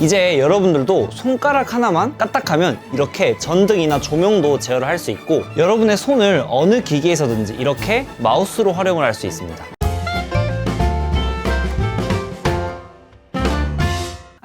이제 여러분들도 손가락 하나만 까딱하면 이렇게 전등이나 조명도 제어를 할 수 있고 여러분의 손을 어느 기기에서든지 이렇게 마우스로 활용을 할 수 있습니다.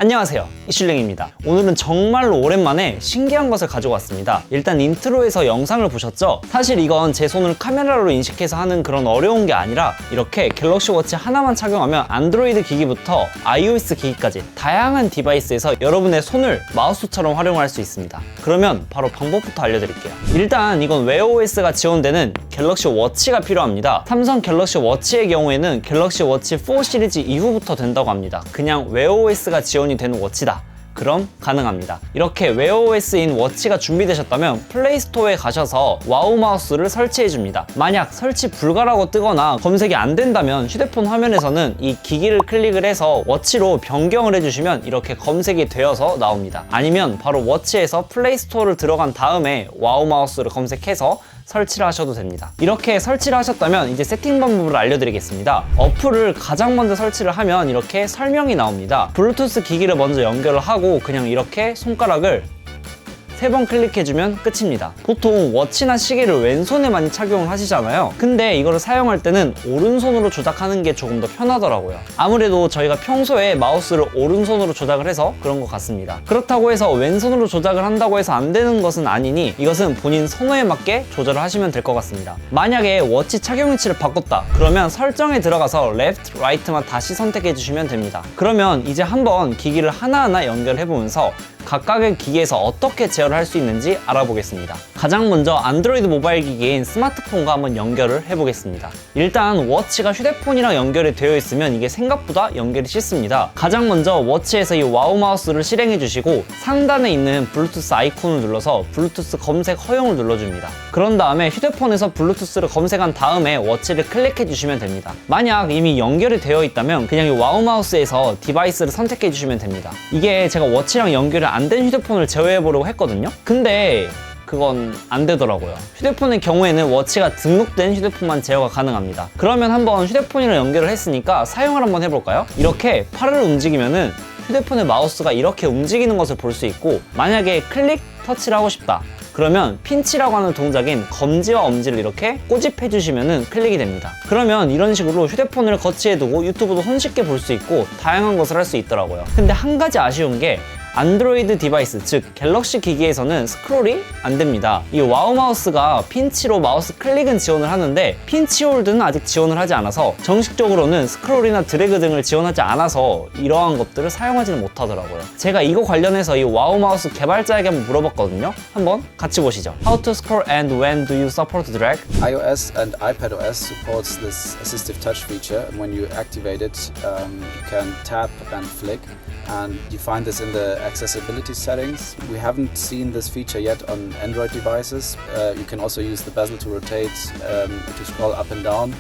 안녕하세요. 이슐랭입니다. 오늘은 정말로 오랜만에 신기한 것을 가지고 왔습니다. 일단 인트로에서 영상을 보셨죠? 사실 이건 제 손을 카메라로 인식해서 하는 그런 어려운 게 아니라 이렇게 갤럭시 워치 하나만 착용하면 안드로이드 기기부터 iOS 기기까지 다양한 디바이스에서 여러분의 손을 마우스처럼 활용할 수 있습니다. 그러면 바로 방법부터 알려드릴게요. 일단 이건 웨어OS가 지원되는 갤럭시 워치가 필요합니다 삼성 갤럭시 워치의 경우에는 갤럭시 워치 4 시리즈 이후부터 된다고 합니다 그냥 웨어OS가 지원이 되는 워치다 그럼 가능합니다. 이렇게 웨어OS인 워치가 준비되셨다면 플레이스토어에 가셔서 와우 마우스를 설치해 줍니다. 만약 설치 불가라고 뜨거나 검색이 안 된다면 휴대폰 화면에서는 이 기기를 클릭을 해서 워치로 변경을 해주시면 이렇게 검색이 되어서 나옵니다. 아니면 바로 워치에서 플레이스토어를 들어간 다음에 와우 마우스를 검색해서 설치를 하셔도 됩니다. 이렇게 설치를 하셨다면 이제 세팅 방법을 알려드리겠습니다. 어플을 가장 먼저 설치를 하면 이렇게 설명이 나옵니다. 블루투스 기기를 먼저 연결을 하고 그냥 이렇게 손가락을 세 번 클릭해주면 끝입니다. 보통 워치나 시계를 왼손에 많이 착용을 하시잖아요. 근데 이거를 사용할 때는 오른손으로 조작하는 게 조금 더 편하더라고요. 아무래도 저희가 평소에 마우스를 오른손으로 조작을 해서 그런 것 같습니다. 그렇다고 해서 왼손으로 조작을 한다고 해서 안 되는 것은 아니니 이것은 본인 선호에 맞게 조절을 하시면 될 것 같습니다. 만약에 워치 착용 위치를 바꿨다. 그러면 설정에 들어가서 레프트, 라이트만 다시 선택해 주시면 됩니다. 그러면 이제 한번 기기를 하나하나 연결해 보면서 각각의 기기에서 어떻게 제어를 할 수 있는지 알아보겠습니다. 가장 먼저 안드로이드 모바일 기기인 스마트폰과 한번 연결을 해보겠습니다. 일단 워치가 휴대폰이랑 연결이 되어 있으면 이게 생각보다 연결이 쉽습니다. 가장 먼저 워치에서 이 와우 마우스를 실행해 주시고 상단에 있는 블루투스 아이콘을 눌러서 블루투스 검색 허용을 눌러줍니다. 그런 다음에 휴대폰에서 블루투스를 검색한 다음에 워치를 클릭해 주시면 됩니다. 만약 이미 연결이 되어 있다면 그냥 이 와우 마우스에서 디바이스를 선택해 주시면 됩니다. 이게 제가 워치랑 연결이 안 된 휴대폰을 제어해 보려고 했거든요. 근데 그건 안 되더라고요. 휴대폰의 경우에는 워치가 등록된 휴대폰만 제어가 가능합니다. 그러면 한번 휴대폰이랑 연결을 했으니까 사용을 한번 해볼까요? 이렇게 팔을 움직이면은 휴대폰의 마우스가 이렇게 움직이는 것을 볼 수 있고 만약에 클릭 터치를 하고 싶다. 그러면 핀치라고 하는 동작인 검지와 엄지를 이렇게 꼬집해 주시면 클릭이 됩니다. 그러면 이런 식으로 휴대폰을 거치해 두고 유튜브도 손쉽게 볼 수 있고 다양한 것을 할 수 있더라고요. 근데 한 가지 아쉬운 게 안드로이드 디바이스, 즉 갤럭시 기기에서는 스크롤이 안 됩니다. 이 와우 마우스가 핀치로 마우스 클릭은 지원을 하는데 핀치 홀드는 아직 지원을 하지 않아서 정식적으로는 스크롤이나 드래그 등을 지원하지 않아서 이러한 것들을 사용하지는 못하더라고요. 제가 이거 관련해서 이 와우 마우스 개발자에게 한번 물어봤거든요. 한번 같이 보시죠. How to scroll and when do you support drag? iOS and iPadOS supports this assistive touch feature, and when you activate it, um, you can tap and flick, and you find this in the accessibility settings. We haven't seen this feature yet on Android devices. Uh, you can also use the bezel to rotate, um, to scroll up and down.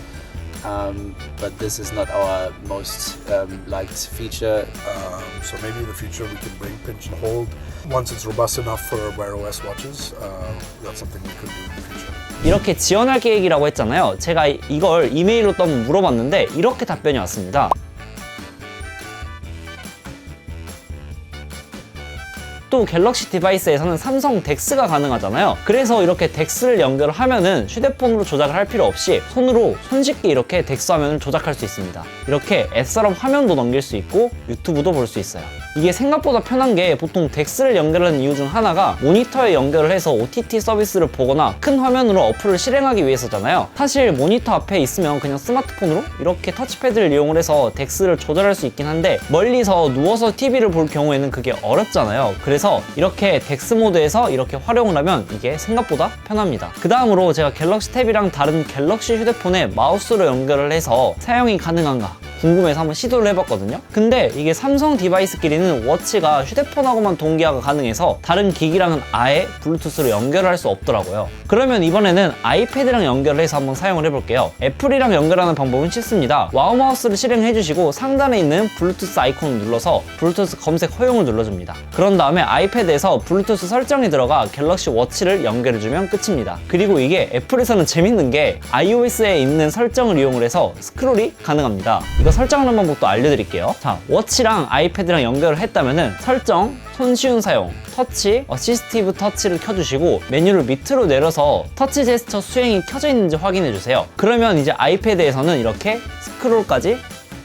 Um, but this is not our most um, liked feature. Um, so maybe in the future we can bring pinch and hold. Once it's robust enough for Wear OS watches, uh, that's something we could do in the future. 이렇게 지원할 계획이라고 했잖아요. 제가 이걸 이메일로 또 한번 물어봤는데 이렇게 답변이 왔습니다. 또 갤럭시 디바이스에서는 삼성 덱스가 가능하잖아요. 그래서 이렇게 덱스를 연결을 하면은 휴대폰으로 조작을 할 필요 없이 손으로 손쉽게 이렇게 덱스 화면을 조작할 수 있습니다. 이렇게 앱서랍 화면도 넘길 수 있고 유튜브도 볼 수 있어요. 이게 생각보다 편한 게 보통 덱스를 연결하는 이유 중 하나가 모니터에 연결을 해서 OTT 서비스를 보거나 큰 화면으로 어플을 실행하기 위해서잖아요. 사실 모니터 앞에 있으면 그냥 스마트폰으로 이렇게 터치패드를 이용을 해서 덱스를 조절할 수 있긴 한데 멀리서 누워서 TV를 볼 경우에는 그게 어렵잖아요. 그래서 이렇게 덱스 모드에서 이렇게 활용을 하면 이게 생각보다 편합니다. 그 다음으로 제가 갤럭시 탭이랑 다른 갤럭시 휴대폰에 마우스로 연결을 해서 사용이 가능한가 궁금해서 한번 시도를 해봤거든요. 근데 이게 삼성 디바이스끼리는 워치가 휴대폰하고만 동기화가 가능해서 다른 기기랑은 아예 블루투스로 연결을 할 수 없더라고요. 그러면 이번에는 아이패드랑 연결을 해서 한번 사용을 해볼게요. 애플이랑 연결하는 방법은 쉽습니다. 와우 마우스를 실행해 주시고 상단에 있는 블루투스 아이콘을 눌러서 블루투스 검색 허용을 눌러줍니다. 그런 다음에 아이패드에서 블루투스 설정이 들어가 갤럭시 워치를 연결해주면 끝입니다. 그리고 이게 애플에서는 재밌는 게 iOS에 있는 설정을 이용을 해서 스크롤이 가능합니다. 이거 설정하는 방법도 알려드릴게요. 자, 워치랑 아이패드랑 연결을 했다면은 설정, 손쉬운 사용, 터치, 어시스티브 터치를 켜주시고 메뉴를 밑으로 내려서 터치 제스처 수행이 켜져 있는지 확인해 주세요. 그러면 이제 아이패드에서는 이렇게 스크롤까지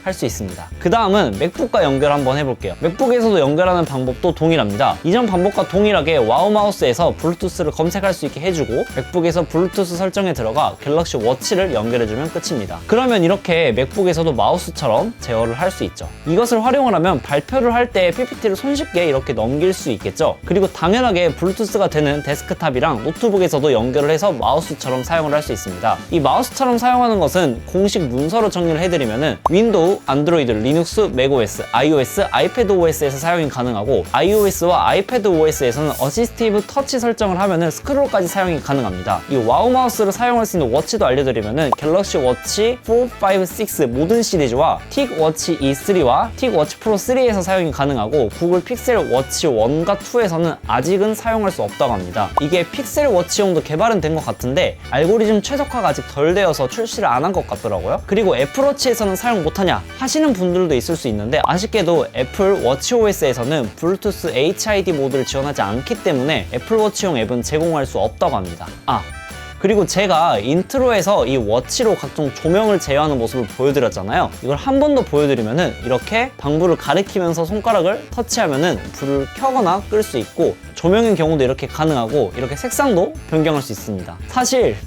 할 수 있습니다. 그 다음은 맥북과 연결 한번 해볼게요. 맥북에서도 연결하는 방법도 동일합니다. 이전 방법과 동일하게 와우 마우스에서 블루투스를 검색할 수 있게 해주고 맥북에서 블루투스 설정에 들어가 갤럭시 워치를 연결해주면 끝입니다. 그러면 이렇게 맥북에서도 마우스처럼 제어를 할 수 있죠. 이것을 활용을 하면 발표를 할 때 PPT를 손쉽게 이렇게 넘길 수 있겠죠. 그리고 당연하게 블루투스가 되는 데스크탑이랑 노트북에서도 연결을 해서 마우스처럼 사용을 할 수 있습니다. 이 마우스처럼 사용하는 것은 공식 문서로 정리를 해드리면은 윈도우, 안드로이드, 리눅스, 맥OS, iOS, 아이패드 OS에서 사용이 가능하고 iOS와 아이패드 OS에서는 어시스티브 터치 설정을 하면은 스크롤까지 사용이 가능합니다. 이 와우 마우스를 사용할 수 있는 워치도 알려드리면은 갤럭시 워치 4, 5, 6 모든 시리즈와 틱 워치 E3와 틱 워치 프로 3에서 사용이 가능하고 구글 픽셀 워치 1과 2에서는 아직은 사용할 수 없다고 합니다. 이게 픽셀 워치용도 개발은 된 것 같은데 알고리즘 최적화가 아직 덜 되어서 출시를 안 한 것 같더라고요. 그리고 애플워치에서는 사용 못하냐 하시는 분들도 있을 수 있는데 아쉽게도 애플 워치OS에서는 블루투스 HID 모드를 지원하지 않기 때문에 애플워치용 앱은 제공할 수 없다고 합니다. 아 그리고 제가 인트로에서 이 워치로 각종 조명을 제어하는 모습을 보여드렸잖아요. 이걸 한 번 더 보여드리면은 이렇게 방불을 가리키면서 손가락을 터치하면은 불을 켜거나 끌 수 있고 조명인 경우도 이렇게 가능하고 이렇게 색상도 변경할 수 있습니다. 사실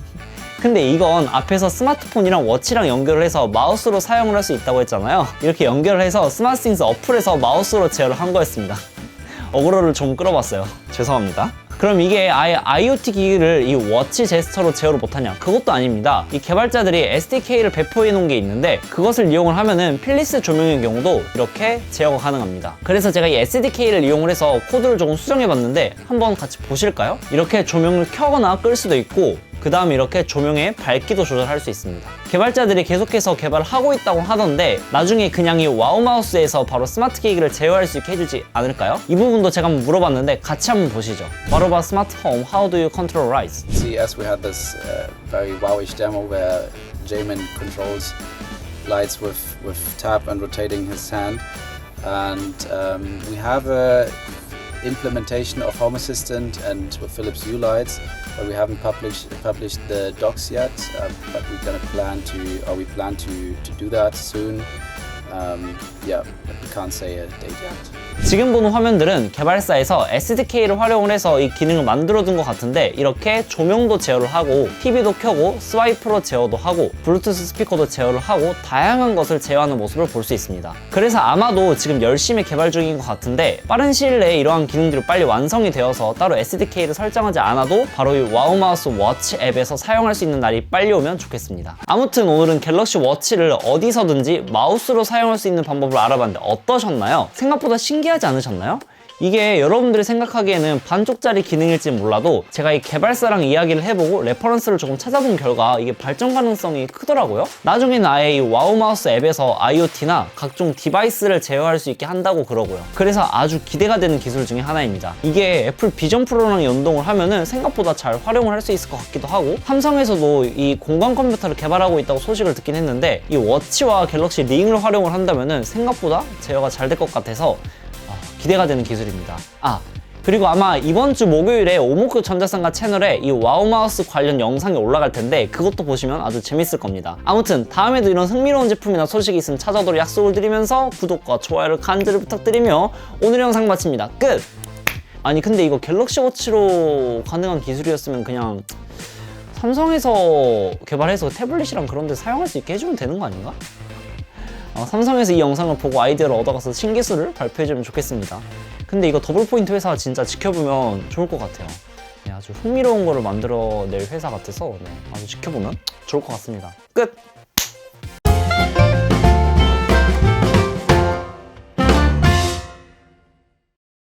근데 이건 앞에서 스마트폰이랑 워치랑 연결을 해서 마우스로 사용을 할 수 있다고 했잖아요. 이렇게 연결을 해서 스마트싱스 어플에서 마우스로 제어를 한 거였습니다. 어그로를 좀 끌어봤어요. 죄송합니다. 그럼 이게 아예 IoT 기기를 이 워치 제스처로 제어를 못하냐? 그것도 아닙니다. 이 개발자들이 SDK를 배포해 놓은 게 있는데 그것을 이용을 하면은 필리스 조명의 경우도 이렇게 제어가 가능합니다. 그래서 제가 이 SDK를 이용을 해서 코드를 조금 수정해 봤는데 한번 같이 보실까요? 이렇게 조명을 켜거나 끌 수도 있고 그 다음 이렇게 조명의 밝기도 조절할 수 있습니다. 개발자들이 계속해서 개발을 하고 있다고 하던데 나중에 그냥 이 와우 마우스에서 바로 스마트 기기를 제어할 수 있게 해주지 않을까요? 이 부분도 제가 한번 물어봤는데 같이 한번 보시죠. About smart home? How do you control? See, as we had this uh, very wowish demo where Jamin controls lights with, with tap and rotating his hand, and um, we have a implementation of Home Assistant and Philips Hue lights, we haven't published published the docs yet. Uh, but we're gonna plan to, or we plan to to do that soon. Um, yeah, can't say a date yet. 지금 보는 화면들은 개발사에서 SDK를 활용을 해서 이 기능을 만들어둔 것 같은데 이렇게 조명도 제어를 하고 TV도 켜고 스와이프로 제어도 하고 블루투스 스피커도 제어를 하고 다양한 것을 제어하는 모습을 볼 수 있습니다. 그래서 아마도 지금 열심히 개발 중인 것 같은데 빠른 시일 내에 이러한 기능들이 빨리 완성이 되어서 따로 SDK를 설정하지 않아도 바로 이 와우 마우스 워치 앱에서 사용할 수 있는 날이 빨리 오면 좋겠습니다. 아무튼 오늘은 갤럭시 워치를 어디서든지 마우스로 사용 할 수 있는 방법을 알아봤는데 어떠셨나요? 생각보다 신기하지 않으셨나요? 이게 여러분들이 생각하기에는 반쪽짜리 기능일지 몰라도 제가 이 개발사랑 이야기를 해보고 레퍼런스를 조금 찾아본 결과 이게 발전 가능성이 크더라고요. 나중에는 아예 이 와우 마우스 앱에서 IoT나 각종 디바이스를 제어할 수 있게 한다고 그러고요. 그래서 아주 기대가 되는 기술 중에 하나입니다. 이게 애플 비전 프로랑 연동을 하면은 생각보다 잘 활용을 할 수 있을 것 같기도 하고 삼성에서도 이 공간 컴퓨터를 개발하고 있다고 소식을 듣긴 했는데 이 워치와 갤럭시 링을 활용을 한다면은 생각보다 제어가 잘 될 것 같아서 어, 기대가 되는 기술입니다. 아, 그리고 아마 이번 주 목요일에 오모크 전자상가 채널에 이 와우 마우스 관련 영상이 올라갈 텐데 그것도 보시면 아주 재밌을 겁니다. 아무튼 다음에도 이런 흥미로운 제품이나 소식이 있으면 찾아오도록 약속을 드리면서 구독과 좋아요를 간절히 부탁드리며 오늘 영상 마칩니다. 끝! 아니 근데 이거 갤럭시 워치로 가능한 기술이었으면 그냥 삼성에서 개발해서 태블릿이랑 그런 데 사용할 수 있게 해주면 되는 거 아닌가? 어, 삼성에서 이 영상을 보고 아이디어를 얻어가서 신기술을 발표해주면 좋겠습니다. 근데 이거 더블 포인트 회사 진짜 지켜보면 좋을 것 같아요. 네, 아주 흥미로운 거를 만들어낼 회사 같아서 네, 아주 지켜보면 좋을 것 같습니다. 끝!